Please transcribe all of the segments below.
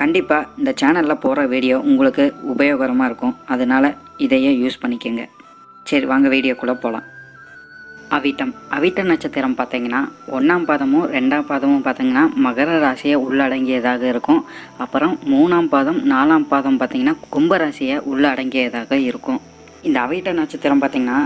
கண்டிப்பாக இந்த சேனலில் போகிற வீடியோ உங்களுக்கு உபயோகரமாக இருக்கும். அதனால் இதையே யூஸ் பண்ணிக்கோங்க. சரி வாங்க வீடியோக்குள்ளே போகலாம் அவிட்டம். அவிட்ட நட்சத்திரம் பார்த்தீங்கன்னா ஒன்றாம் பாதமும் ரெண்டாம் பாதமும் பார்த்தீங்கன்னா மகர ராசியை உள்ளடங்கியதாக இருக்கும். அப்புறம் மூணாம் பாதம் நாலாம் பாதம் பார்த்தீங்கன்னா கும்ப ராசியை உள்ளடங்கியதாக இருக்கும். இந்த அவிட்ட நட்சத்திரம் பார்த்தீங்கன்னா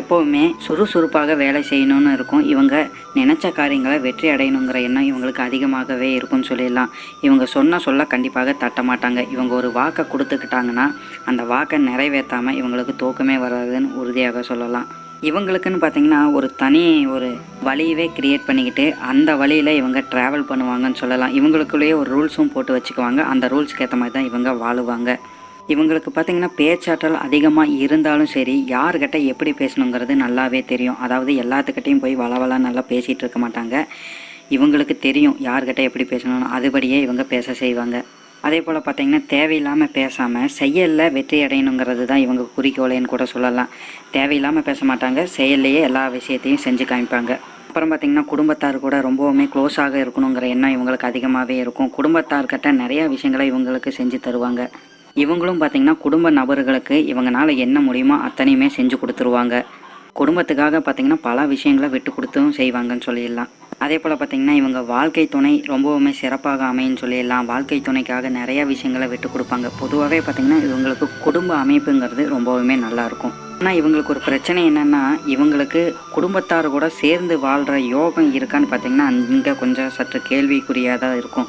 எப்போவுமே சுறுசுறுப்பாக வேலை செய்யணும்னு இருக்கும். இவங்க நினச்ச காரியங்களை வெற்றி அடையணுங்கிற எண்ணம் இவங்களுக்கு அதிகமாகவே இருக்கும்னு சொல்லிடலாம். இவங்க சொன்ன சொல்ல கண்டிப்பாக தட்ட மாட்டாங்க. இவங்க ஒரு வாக்கை கொடுத்துக்கிட்டாங்கன்னா அந்த வாக்கை நிறைவேற்றாமல் இவங்களுக்கு தூக்கமே வராதுன்னு உறுதியாக சொல்லலாம். இவங்களுக்குன்னு பார்த்தீங்கன்னா ஒரு தனி ஒரு வழியவே கிரியேட் பண்ணிக்கிட்டு அந்த வழியில் இவங்க ட்ராவல் பண்ணுவாங்கன்னு சொல்லலாம். இவங்களுக்குள்ளேயே ஒரு ரூல்ஸும் போட்டு வச்சுக்குவாங்க. அந்த ரூல்ஸ்க்கு ஏற்ற மாதிரி தான் இவங்க வாழுவாங்க. இவங்களுக்கு பார்த்தீங்கன்னா பேச்சாற்றல் அதிகமாக இருந்தாலும் சரி யார்கிட்ட எப்படி பேசணுங்கிறது நல்லாவே தெரியும். அதாவது எல்லாத்துக்கிட்டையும் போய் வளவலா நல்லா பேசிகிட்டு இருக்க மாட்டாங்க. இவங்களுக்கு தெரியும் யார்கிட்ட எப்படி பேசணும்னு. அதுபடியே இவங்க பேச செய்வாங்க. அதே போல் பார்த்தீங்கன்னா தேவையில்லாமல் பேசாமல் செயலில் வெற்றி அடையணுங்கிறது தான் இவங்க குறிக்கோளைன்னு கூட சொல்லலாம். தேவையில்லாமல் பேச மாட்டாங்க. செயல்லையே எல்லா விஷயத்தையும் செஞ்சு காமிப்பாங்க. அப்புறம் பார்த்தீங்கன்னா குடும்பத்தார் கூட ரொம்பவுமே க்ளோஸாக இருக்கணுங்கிற எண்ணம் இவங்களுக்கு அதிகமாகவே இருக்கும். குடும்பத்தார்கிட்ட நிறையா விஷயங்களை இவங்களுக்கு செஞ்சு தருவாங்க. இவங்களும் பார்த்தீங்கன்னா குடும்ப நபர்களுக்கு இவங்கனால என்ன முடியுமோ அத்தனையுமே செஞ்சு கொடுத்துருவாங்க. குடும்பத்துக்காக பார்த்தீங்கன்னா பல விஷயங்களை விட்டு கொடுத்தும் செய்வாங்கன்னு சொல்லிடலாம். அதே போல் பார்த்தீங்கன்னா இவங்க வாழ்க்கை துணை ரொம்பவுமே சிறப்பாக அமையும்னு சொல்லிடலாம். வாழ்க்கை துணைக்காக நிறைய விஷயங்களை விட்டு கொடுப்பாங்க. பொதுவாகவே பார்த்தீங்கன்னா இவங்களுக்கு குடும்ப அமைப்புங்கிறது ரொம்பவுமே நல்லாயிருக்கும். ஆனால் இவங்களுக்கு ஒரு பிரச்சனை என்னென்னா இவங்களுக்கு குடும்பத்தார் கூட சேர்ந்து வாழ்கிற யோகம் இருக்கான்னு பார்த்தீங்கன்னா அங்கே கொஞ்சம் சற்று கேள்விக்குறியாக தான் இருக்கும்.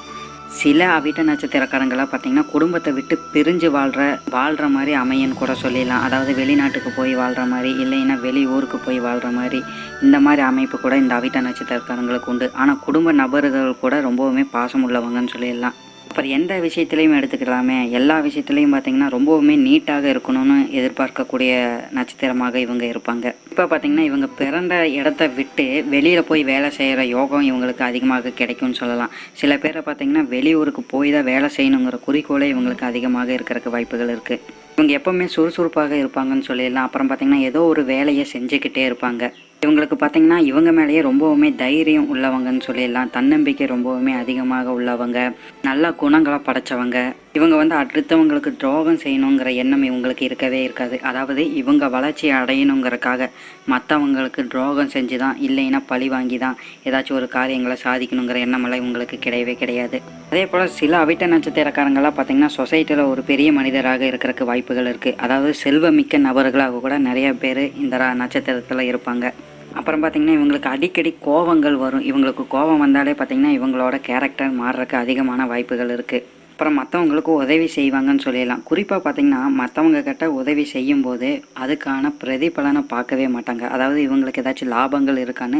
சில அவிட்ட நட்சத்திரக்காரங்களாக பார்த்தீங்கன்னா குடும்பத்தை விட்டு பிரிஞ்சு வாழ்கிற வாழ்கிற மாதிரி அமையன்னு கூட சொல்லிடலாம். அதாவது வெளிநாட்டுக்கு போய் வாழ்கிற மாதிரி இல்லைன்னா வெளி ஊருக்கு போய் வாழ்கிற மாதிரி இந்த மாதிரி அமைப்பு கூட இந்த அவிட்ட நட்சத்திரக்காரங்களுக்கு உண்டு. ஆனால் குடும்ப நபர்கள் கூட ரொம்பவுமே பாசம் உள்ளவங்கன்னு சொல்லிடலாம். அப்புறம் எந்த விஷயத்துலையும் எடுத்துக்கலாமே எல்லா விஷயத்துலையும் பார்த்தீங்கன்னா ரொம்பவுமே நீட்டாக இருக்கணும்னு எதிர்பார்க்கக்கூடிய நட்சத்திரமாக இவங்க இருப்பாங்க. இப்போ பார்த்தீங்கன்னா இவங்க பிறந்த இடத்த விட்டு வெளியில் போய் வேலை செய்கிற யோகம் இவங்களுக்கு அதிகமாக கிடைக்கும்னு சொல்லலாம். சில பேரை பார்த்தீங்கன்னா வெளியூருக்கு போய் தான் வேலை செய்யணுங்கிற குறிக்கோளே இவங்களுக்கு அதிகமாக இருக்கிறதுக்கு வாய்ப்புகள் இருக்குது இவங்க எப்போவுமே சுறுசுறுப்பாக இருப்பாங்கன்னு சொல்லிடலாம். அப்புறம் பார்த்தீங்கன்னா ஏதோ ஒரு வேலையை செஞ்சுக்கிட்டே இருப்பாங்க. இவங்களுக்கு பார்த்தீங்கன்னா இவங்க மேலேயே ரொம்பவுமே தைரியம் உள்ளவங்கன்னு சொல்லிடலாம். தன்னம்பிக்கை ரொம்பவுமே அதிகமாக உள்ளவங்க. நல்ல குணங்களை படைச்சவங்க. இவங்க வந்து அடுத்தவங்களுக்கு துரோகம் செய்யணுங்கிற எண்ணம் இவங்களுக்கு இருக்கவே இருக்காது. அதாவது இவங்க வளர்ச்சி அடையணுங்கிறக்காக மற்றவங்களுக்கு துரோகம் செஞ்சு தான் இல்லைன்னா பழி வாங்கி தான் ஏதாச்சும் ஒரு காரியங்களை சாதிக்கணுங்கிற எண்ணமெல்லாம் இவங்களுக்கு கிடையவே கிடையாது. அதே போல் சில அவிட்ட நட்சத்திரக்காரங்களாம் பார்த்தீங்கன்னா சொசைட்டியில் ஒரு பெரிய மனிதராக இருக்கிறக்கு வாய்ப்புகள் இருக்குது அதாவது செல்வமிக்க நபர்களாக கூட நிறைய பேர் இந்த ரா- நட்சத்திரத்தில் இருப்பாங்க. அப்புறம் பார்த்தீங்கன்னா இவங்களுக்கு அடிக்கடி கோவங்கள் வரும். இவங்களுக்கு கோபம் வந்தாலே பார்த்தீங்கன்னா இவங்களோட கேரக்டர் மாறுறதுக்கு அதிகமான வாய்ப்புகள் இருக்குது அப்புறம் மற்றவங்களுக்கு உதவி செய்வாங்கன்னு சொல்லிடலாம். குறிப்பாக பார்த்தீங்கன்னா மற்றவங்க கிட்ட உதவி செய்யும்போது அதுக்கான பிரதிபலனை பார்க்கவே மாட்டாங்க. அதாவது இவங்களுக்கு ஏதாச்சும் லாபங்கள் இருக்கான்னு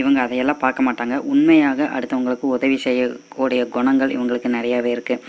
இவங்க அதையெல்லாம் பார்க்க மாட்டாங்க. உண்மையாக அடுத்தவங்களுக்கு உதவி செய்யக்கூடிய குணங்கள் இவங்களுக்கு நிறையாவே இருக்குது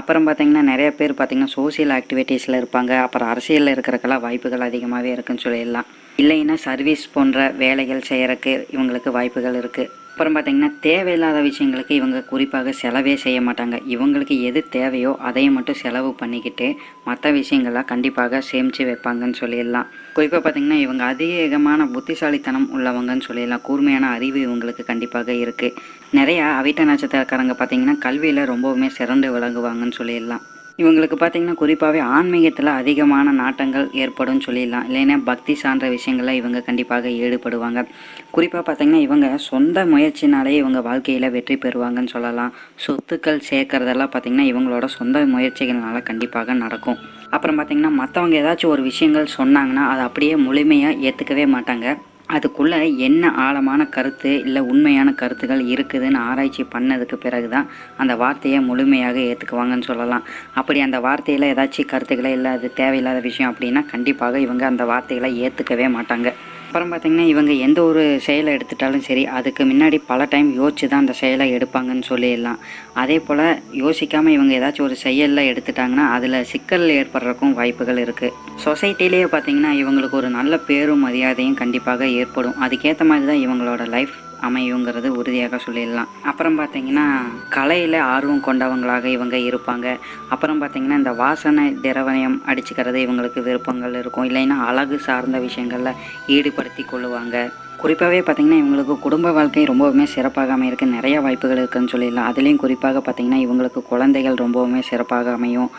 அப்புறம் பார்த்தீங்கன்னா நிறைய பேர் பார்த்தீங்கன்னா சோஷியல் ஆக்டிவிட்டீஸில் இருப்பாங்க. அப்புறம் அரசியலில் இருக்கிறக்கெல்லாம் வாய்ப்புகள் அதிகமாகவே இருக்குதுன்னு சொல்லிடலாம். இல்லைன்னா சர்வீஸ் போன்ற வேலைகள் செய்கிறக்கு இவங்களுக்கு வாய்ப்புகள் இருக்குது அப்புறம் பார்த்தீங்கன்னா தேவையில்லாத விஷயங்களுக்கு இவங்க குறிப்பாக செலவே செய்ய மாட்டாங்க. இவங்களுக்கு எது தேவையோ அதையும் மட்டும் செலவு பண்ணிக்கிட்டு மற்ற விஷயங்கள்லாம் கண்டிப்பாக சேமித்து வைப்பாங்கன்னு சொல்லிடலாம். குறிப்பாக பார்த்தீங்கன்னா இவங்க அதிகமான புத்திசாலித்தனம் உள்ளவங்கன்னு சொல்லிடலாம். கூர்மையான அறிவு இவங்களுக்கு கண்டிப்பாக இருக்குது நிறையா அவிட்ட நட்சத்திரக்காரங்க பார்த்தீங்கன்னா கல்வியில் ரொம்பவுமே சிறந்து விளங்குவாங்கன்னு சொல்லிடலாம். இவங்களுக்கு பார்த்தீங்கன்னா குறிப்பாகவே ஆன்மீகத்தில் அதிகமான நாட்டங்கள் ஏற்படும் சொல்லிடலாம். இல்லைன்னா பக்தி சார்ந்த விஷயங்களில் இவங்க கண்டிப்பாக ஈடுபடுவாங்க. குறிப்பாக பார்த்தீங்கன்னா இவங்க சொந்த முயற்சினாலே இவங்க வாழ்க்கையில் வெற்றி பெறுவாங்கன்னு சொல்லலாம். சொத்துக்கள் சேர்க்கறதெல்லாம் பார்த்தீங்கன்னா இவங்களோட சொந்த முயற்சிகள்னால கண்டிப்பாக நடக்கும். அப்புறம் பார்த்தீங்கன்னா மற்றவங்க ஏதாச்சும் ஒரு விஷயங்கள் சொன்னாங்கன்னா அதை அப்படியே முழுமையாக ஏற்றுக்கவே மாட்டாங்க. அதுக்குள்ளே என்ன ஆழமான கருத்து இல்லை உண்மையான கருத்துக்கள் இருக்குதுன்னு ஆராய்ச்சி பண்ணதுக்கு பிறகு தான் அந்த வார்த்தையை முழுமையாக ஏற்றுக்குவாங்கன்னு சொல்லலாம். அப்படி அந்த வார்த்தையில் ஏதாச்சும் கருத்துக்களை இல்லை அது தேவையில்லாத விஷயம் அப்படின்னா கண்டிப்பாக இவங்க அந்த வார்த்தைகளை ஏற்றுக்கவே மாட்டாங்க. அப்புறம் பார்த்திங்கன்னா இவங்க எந்த ஒரு செயலை எடுத்துட்டாலும் சரி அதுக்கு முன்னாடி பல டைம் யோசிச்சு தான் அந்த செயலை எடுப்பாங்கன்னு சொல்லிடலாம். அதே போல் யோசிக்காமல் இவங்க ஏதாச்சும் ஒரு செயலில் எடுத்துட்டாங்கன்னா அதில் சிக்கல் ஏற்படுறதுக்கும் வாய்ப்புகள் இருக்குது சொசைட்டிலேயே பார்த்திங்கன்னா இவங்களுக்கு ஒரு நல்ல பேரும் மரியாதையும் கண்டிப்பாக ஏற்படும். அதுக்கேற்ற மாதிரி தான் இவங்களோட லைஃப் அமையுங்கிறது உறுதியாக சொல்லிடலாம். அப்புறம் பார்த்தீங்கன்னா கலையில் ஆர்வம் கொண்டவங்களாக இவங்க இருப்பாங்க. அப்புறம் பார்த்தீங்கன்னா இந்த வாசனை திரவயம் அடிச்சுக்கிறது இவங்களுக்கு விருப்பங்கள் இருக்கும். இல்லைன்னா அழகு சார்ந்த விஷயங்களில் ஈடுபடுத்தி கொள்ளுவாங்க. குறிப்பாகவே பார்த்தீங்கன்னா இவங்களுக்கு குடும்ப வாழ்க்கை ரொம்பவுமே சிறப்பாக அமையிருக்கு நிறைய வாய்ப்புகள் இருக்குன்னு சொல்லிடலாம். அதுலேயும் குறிப்பாக பார்த்தீங்கன்னா இவங்களுக்கு குழந்தைகள் ரொம்பவுமே சிறப்பாக அமையும்.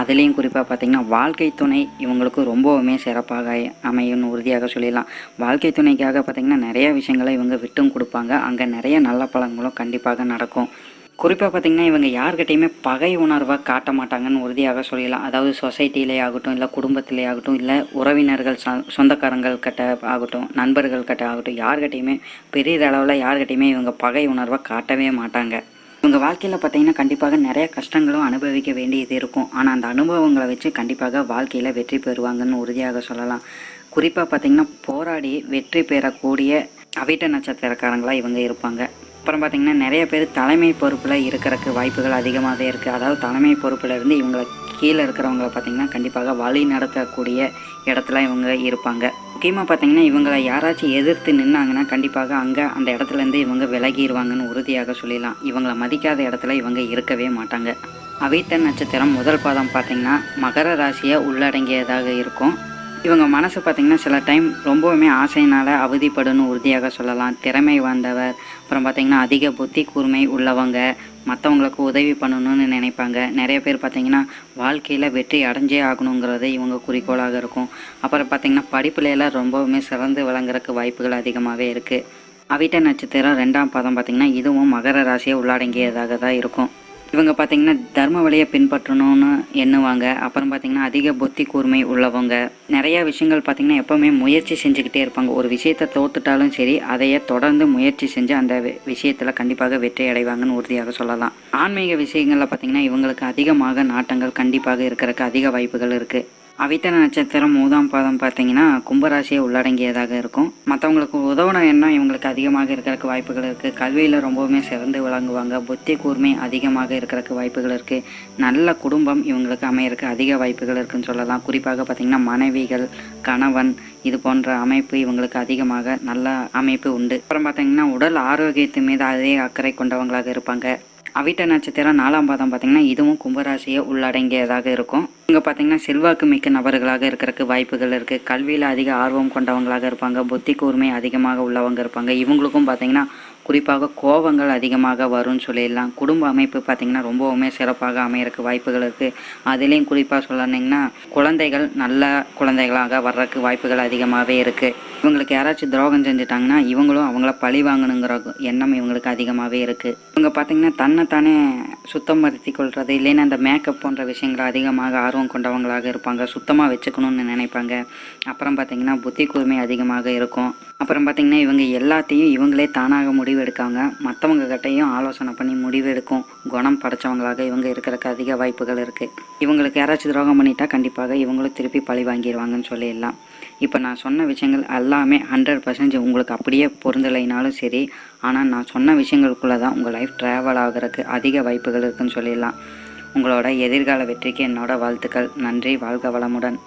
அதுலேயும் குறிப்பாக பார்த்திங்கன்னா வாழ்க்கை துணை இவங்களுக்கு ரொம்பவுமே சிறப்பாக அமையும்னு உறுதியாக சொல்லிடலாம். வாழ்க்கை துணைக்காக பார்த்தீங்கன்னா நிறைய விஷயங்களை இவங்க விட்டும் கொடுப்பாங்க. அங்கே நிறைய நல்ல பழங்களும் கண்டிப்பாக நடக்கும். குறிப்பாக பார்த்தீங்கன்னா இவங்க யார்கிட்டையுமே பகை உணர்வாக காட்ட மாட்டாங்கன்னு உறுதியாக சொல்லிடலாம். அதாவது சொசைட்டிலே ஆகட்டும் இல்லை குடும்பத்திலே ஆகட்டும் இல்லை உறவினர்கள் சொ சொந்தக்காரங்கள்கிட்ட ஆகட்டும் நண்பர்கள்கிட்ட ஆகட்டும் யார்கிட்டையுமே பெரிய அளவில் யார்கிட்டையுமே இவங்க பகை உணர்வை காட்டவே மாட்டாங்க. இவங்க வாழ்க்கையில் பார்த்தீங்கன்னா கண்டிப்பாக நிறைய கஷ்டங்களும் அனுபவிக்க வேண்டியது இருக்கும். ஆனால் அந்த அனுபவங்களை வச்சு கண்டிப்பாக வாழ்க்கையில் வெற்றி பெறுவாங்கன்னு உறுதியாக சொல்லலாம். குறிப்பாக பார்த்தீங்கன்னா போராடி வெற்றி பெறக்கூடிய அவிட்ட நட்சத்திரக்காரங்களாக இவங்க இருப்பாங்க. அப்புறம் பார்த்தீங்கன்னா நிறைய பேர் தலைமை பொறுப்பில் இருக்கிறக்கு வாய்ப்புகள் அதிகமாகவே இருக்குது அதாவது தலைமை பொறுப்பில் இருந்து இவங்களை கீழே இருக்கிறவங்கள பார்த்தீங்கன்னா கண்டிப்பாக வழி நடத்தக்கூடிய இடத்துல இவங்க இருப்பாங்க. முக்கியமாக பார்த்தீங்கன்னா இவங்களை யாராச்சும் எதிர்த்து நின்னாங்கன்னா கண்டிப்பாக அங்கே அந்த இடத்துலேருந்து இவங்க விலகிடுவாங்கன்னு உறுதியாக சொல்லிடலாம். இவங்களை மதிக்காத இடத்துல இவங்க இருக்கவே மாட்டாங்க. அவிட்ட நட்சத்திரம் முதல் பாதம் பார்த்தீங்கன்னா மகர ராசியை உள்ளடங்கியதாக இருக்கும். இவங்க மனசு பார்த்திங்கன்னா சில டைம் ரொம்பவுமே ஆசையினால் அவதிப்படுன்னு உறுதியாக சொல்லலாம். திறமை வந்தவர் அப்புறம் பார்த்திங்கன்னா அதிக புத்தி கூர்மை உள்ளவங்க மற்றவங்களுக்கு உதவி பண்ணணும்னு நினைப்பாங்க. நிறைய பேர் பார்த்திங்கன்னா வாழ்க்கையில் வெற்றி அடைஞ்சே ஆகணுங்கிறது இவங்க குறிக்கோளாக இருக்கும். அப்புறம் பார்த்திங்கன்னா படிப்புலையெல்லாம் ரொம்பவுமே சிறந்து விளங்குறதுக்கு வாய்ப்புகள் அதிகமாகவே இருக்குது அவிட்ட நட்சத்திரம் ரெண்டாம் பாதம் பார்த்திங்கன்னா இதுவும் மகர ராசியை உள்ளடங்கியதாக தான் இருக்கும். இவங்க பார்த்தீங்கன்னா தர்ம வழியை பின்பற்றணும்னு எண்ணுவாங்க. அப்புறம் பார்த்தீங்கன்னா அதிக புத்தி கூர்மை உள்ளவங்க. நிறையா விஷயங்கள் பார்த்தீங்கன்னா எப்போவுமே முயற்சி செஞ்சுக்கிட்டே இருப்பாங்க. ஒரு விஷயத்தை தோத்துட்டாலும் சரி அதையே தொடர்ந்து முயற்சி செஞ்சு அந்த விஷயத்தில் விஷயத்துல கண்டிப்பாக வெற்றி அடைவாங்கன்னு உறுதியாக சொல்லலாம். ஆன்மீக விஷயங்களில் பார்த்தீங்கன்னா இவங்களுக்கு அதிகமாக நாட்டங்கள் கண்டிப்பாக இருக்கிறதுக்கு அதிக வாய்ப்புகள் இருக்குது அவிட்ட நட்சத்திரம் மூதாம் பாதம் பார்த்தீங்கன்னா கும்பராசியை உள்ளடங்கியதாக இருக்கும். மற்றவங்களுக்கு உதவன எண்ணம் இவங்களுக்கு அதிகமாக இருக்கிறதுக்கு வாய்ப்புகள் இருக்குது கல்வியில் ரொம்பவுமே சிறந்து விளங்குவாங்க. புத்தி கூர்மை அதிகமாக இருக்கிறதுக்கு வாய்ப்புகள் இருக்குது நல்ல குடும்பம் இவங்களுக்கு அமையறக்கு அதிக வாய்ப்புகள் இருக்குன்னு சொல்லலாம். குறிப்பாக பார்த்தீங்கன்னா மனைவிகள் கணவன் இது போன்ற அமைப்பு இவங்களுக்கு அதிகமாக நல்ல அமைப்பு உண்டு. அப்புறம் பார்த்தீங்கன்னா உடல் ஆரோக்கியத்தின் மீது அதே அக்கறை கொண்டவங்களாக இருப்பாங்க. அவிட்ட நட்சத்திரம் நாலாம் பாதம் பார்த்தீங்கன்னா இதுவும் கும்பராசியை உள்ளடங்கியதாக இருக்கும். இங்கே பார்த்தீங்கன்னா செல்வாக்கு மிக்க நபர்களாக இருக்கிறதுக்கு வாய்ப்புகள் இருக்குது கல்வியில் அதிக ஆர்வம் கொண்டவங்களாக இருப்பாங்க. புத்தி கூர்மை அதிகமாக உள்ளவங்க இருப்பாங்க. இவங்களுக்கும் பார்த்தீங்கன்னா குறிப்பாக கோபங்கள் அதிகமாக வரும்னு சொல்லிடலாம். குடும்ப அமைப்பு பார்த்திங்கன்னா ரொம்பவுமே சிறப்பாக அமையறக்கு வாய்ப்புகள் இருக்குது அதுலேயும் குறிப்பாக சொல்லணுங்கன்னா குழந்தைகள் நல்ல குழந்தைகளாக வர்றதுக்கு வாய்ப்புகள் அதிகமாகவே இருக்குது இவங்களுக்கு யாராச்சும் துரோகம் செஞ்சுட்டாங்கன்னா இவங்களும் அவங்கள பழி வாங்கணுங்கிற எண்ணம் இவங்களுக்கு அதிகமாகவே இருக்குது இவங்க பார்த்திங்கன்னா தன்னைத்தானே சுத்தப்படுத்தி கொள்வது இல்லைன்னா அந்த மேக்கப் போன்ற விஷயங்கள் அதிகமாக ஆர்வம் கொண்டவங்களாக இருப்பாங்க. சுத்தமாக வச்சுக்கணும்னு நினைப்பாங்க. அப்புறம் பார்த்திங்கன்னா புத்தி கூர்மை அதிகமாக இருக்கும். அப்புறம் பார்த்திங்கன்னா இவங்க எல்லாத்தையும் இவங்களே தானாக முடிவு எடுக்காங்க மற்றவங்க கிட்டையும் ஆலோசனை பண்ணி முடிவெடுக்கும். குணம் படைச்சவங்களாக இவங்க இருக்கிறதுக்கு அதிக வாய்ப்புகள் இருக்குது இவங்களுக்கு யாராச்சும் துரோகம் பண்ணிட்டா கண்டிப்பாக இவங்களும் திருப்பி பழி வாங்கிடுவாங்கன்னு சொல்லிடலாம். இப்போ நான் சொன்ன விஷயங்கள் எல்லாமே ஹண்ட்ரட் பர்சன்டேஜ் உங்களுக்கு அப்படியே பொருந்தலைனாலும் சரி. ஆனால் நான் சொன்ன விஷயங்களுக்குள்ளே தான் உங்கள் லைஃப் ட்ராவல் ஆகிறதுக்கு அதிக வாய்ப்புகள் இருக்குன்னு சொல்லிடலாம். உங்களோட எதிர்கால வெற்றிக்கு என்னோட வாழ்த்துக்கள். நன்றி வாழ்க வளமுடன்.